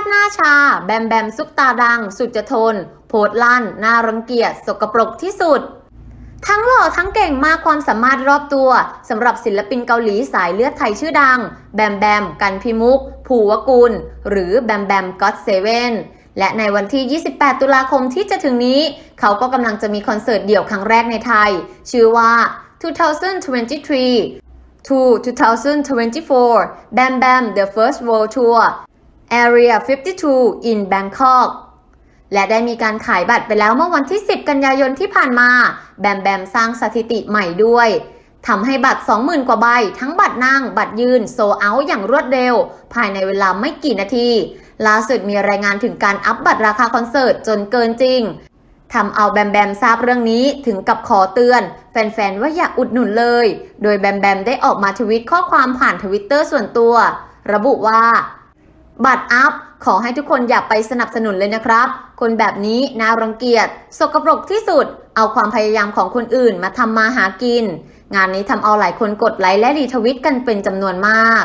ติหน้าชา แบมแบมซุปตาดัง สุดจะทน โพดลั่นน่ารังเกียจสกปรกที่สุด ทั้งหล่อทั้งเก่งมากความสามารถรอบตัวสำหรับศิลปินเกาหลีสายเลือดไทยชื่อดัง แบมแบม กันพิมุก ภูวกุล หรือแบมแบมก็ t เซเว่นและในวันที่ 28 ตุลาคมที่จะถึงนี้ เขาก็กำลังจะมีคอนเสิร์ตเดี่ยวครั้งแรกในไทย ชื่อว่า 2023 to 2024 Bam Bam The First World Tour Area 52 in Bangkok และได้มีการขายบัตรไปแล้วเมื่อวันที่ 10 กันยายนที่ผ่านมา แบมแบมสร้างสถิติใหม่ด้วยทำให้บัตร 20,000 กว่าใบ ทั้งบัตรนั่ง บัตรยืน โซเอาอย่างรวดเร็ว ภายในเวลาไม่กี่นาที ล่าสุดมีรายงานถึงการอัพบัตรราคาคอนเสิร์ตจนเกินจริงทำเอาแบมแบมทราบเรื่องนี้ถึงกับขอเตือน แฟนๆ ว่าอย่าอุดหนุนเลย โดยแบมแบมได้ออกมาทวิตข้อความผ่านทวิตเตอร์ส่วนตัว ระบุว่า บัตรอัพ ขอให้ทุกคนอย่าไปสนับสนุนเลยนะครับ คนแบบนี้น่ารังเกียจ สกปรกที่สุด เอาความพยายามของคนอื่นมาทำมาหากิน งานนี้ทำเอาหลายคนกดไลค์และรีทวิตกันเป็นจำนวนมาก